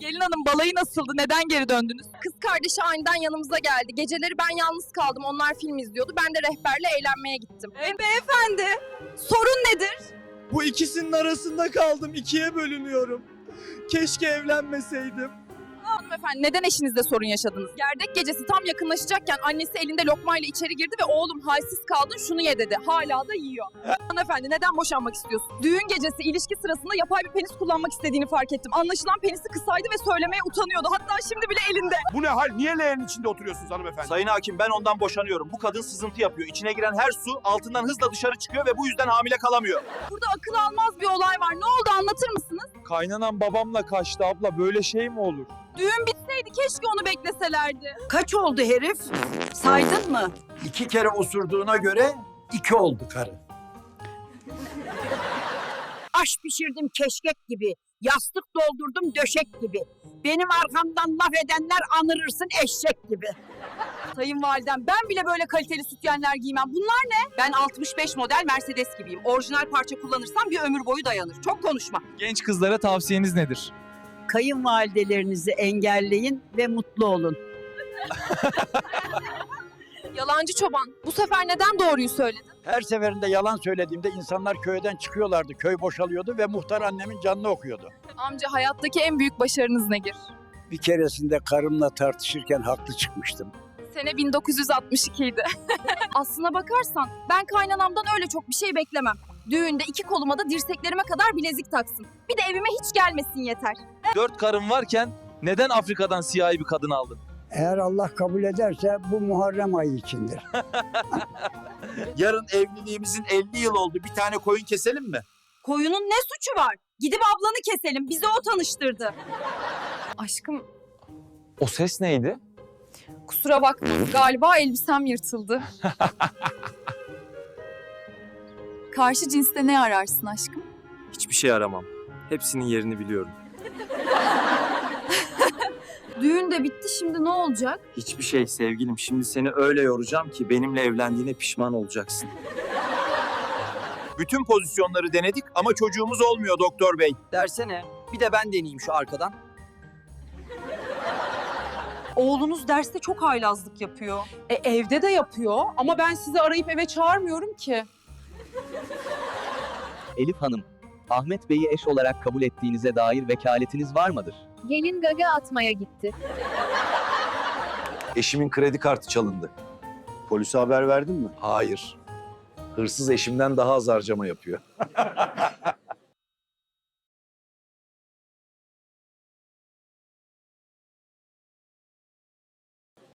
Gelin hanım balayı nasıldı? Neden geri döndünüz? Kız kardeşi aniden yanımıza geldi. Geceleri ben yalnız kaldım. Onlar film izliyordu. Ben de rehberle eğlenmeye gittim. E, beyefendi sorun nedir? Bu ikisinin arasında kaldım. ikiye bölünüyorum. Keşke evlenmeseydim. Hanımefendi neden eşinizle sorun yaşadınız? Gerdek gecesi tam yakınlaşacakken annesi elinde lokmayla içeri girdi ve oğlum halsiz kaldın şunu ye dedi. Hala da yiyor. Hanımefendi neden boşanmak istiyorsun? Düğün gecesi ilişki sırasında yapay bir penis kullanmak istediğini fark ettim. Anlaşılan penisi kısaydı ve söylemeye utanıyordu. Hatta şimdi bile elinde. Bu ne hal? Niye leğenin içinde oturuyorsunuz hanımefendi? Sayın hakim ben ondan boşanıyorum. Bu kadın sızıntı yapıyor. İçine giren her su altından hızla dışarı çıkıyor ve bu yüzden hamile kalamıyor. Burada akıl almaz bir olay var. Ne oldu anlatır mısınız? Kaynanam babamla kaçtı abla. Böyle şey mi olur? Düğün bitseydi keşke onu bekleselerdi. Kaç oldu herif? Saydın mı? İki kere osurduğuna göre iki oldu karı. Aş pişirdim keşkek gibi. Yastık doldurdum döşek gibi. Benim arkamdan laf edenler anırırsın eşek gibi. Sayın validem ben bile böyle kaliteli sütyenler giymem. Bunlar ne? Ben 65 model Mercedes gibiyim. Orijinal parça kullanırsam bir ömür boyu dayanır. Çok konuşma. Genç kızlara tavsiyeniz nedir? Kayınvalidelerinizi engelleyin ve mutlu olun. Yalancı çoban. Bu sefer neden doğruyu söyledin? Her seferinde yalan söylediğimde insanlar köyden çıkıyorlardı. Köy boşalıyordu ve muhtar annemin canını okuyordu. Amca hayattaki en büyük başarınız nedir? Bir keresinde karımla tartışırken haklı çıkmıştım. Sene 1962 idi. Aslına bakarsan ben kaynanamdan öyle çok bir şey beklemem. Düğünde iki koluma da dirseklerime kadar bilezik taksın. Bir de evime hiç gelmesin yeter. Dört karın varken neden Afrika'dan siyahi bir kadın aldın? Eğer Allah kabul ederse bu Muharrem ayı içindir. Yarın evliliğimizin 50 yıl oldu. Bir tane koyun keselim mi? Koyunun ne suçu var? Gidip ablanı keselim. Bizi o tanıştırdı. Aşkım O ses neydi? Kusura bakma galiba elbisem yırtıldı. Karşı cinste ne ararsın aşkım? Hiçbir şey aramam. Hepsinin yerini biliyorum. Düğün de bitti şimdi ne olacak? Hiçbir şey sevgilim. Şimdi seni öyle yoracağım ki benimle evlendiğine pişman olacaksın. Bütün pozisyonları denedik ama çocuğumuz olmuyor doktor bey. Dersene. Bir de ben deneyeyim şu arkadan. Oğlunuz derste çok haylazlık yapıyor. E evde de yapıyor ama ben sizi arayıp eve çağırmıyorum ki. Elif Hanım, Ahmet Bey'i eş olarak kabul ettiğinize dair vekaletiniz var mıdır? Gelin gaga atmaya gitti. Eşimin kredi kartı çalındı. Polise haber verdin mi? Hayır. Hırsız eşimden daha az harcama yapıyor.